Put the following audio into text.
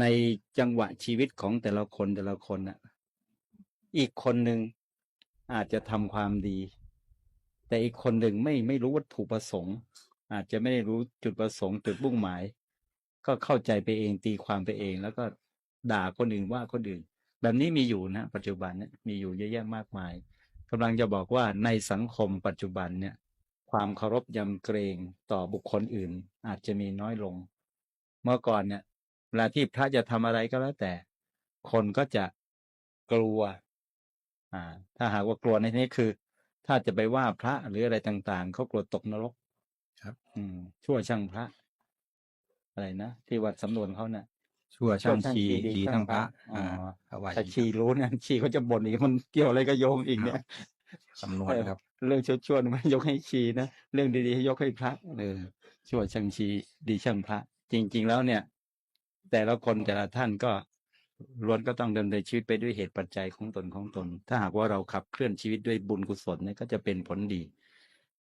ในจังหวะชีวิตของแต่ละคนแต่ละคนน่ะ อีกคนหนึ่งอาจจะทำความดี แต่อีกคนหนึ่งไม่ไม่รู้วัตถุประสงค์ อาจจะไม่ได้รู้จุดประสงค์จุดมุ่งหมาย ก็เข้าใจไปเองตีความไปเอง แล้วก็ด่าคนอื่นว่าคนอื่น แบบนี้มีอยู่นะ ปัจจุบันเนี่ยมีอยู่เยอะแยะมากมายกำลังจะบอกว่าในสังคมปัจจุบันเนี่ย ความเคารพยำเกรงต่อบุคคลอื่น อาจจะมีน้อยลง เมื่อก่อนเนี่ย เวลาที่พระจะทำอะไรก็แล้วแต่ คนก็จะกลัว อ่า ถ้าหากว่ากลัวในที่นี้คือ ถ้าจะไปว่าพระหรืออะไรต่างๆเขากลัวตกนรก ครับ อืม ชั่วช่างพระ อะไรนะที่วัดสำนวนเขาเนี่ยชั่วช่างชีดีดีช่าทั้งพระอ๋ออ่าเขาว่าอถ้าย่างนี้ชีรู้เนี่ยชีเขาจะบ่นอีกมันเกี่ยวอะไรกับโยมอีกเนี่ยสำนวนครับเออเรื่องชั่วๆไม่ยกให้ชีนะเรื่องดีๆให้ยกให้พระเออชั่วช่างชีดีช่างพระ จริง ๆ แล้วเนี่ย แต่ละคนแต่ละท่านก็ล้วนก็ต้องดำเนินชีวิตไปด้วยเหตุปัจจัยของตนของตน ถ้าหากว่าเราขับเคลื่อนชีวิตด้วยบุญกุศลเนี่ยก็จะเป็นผลดี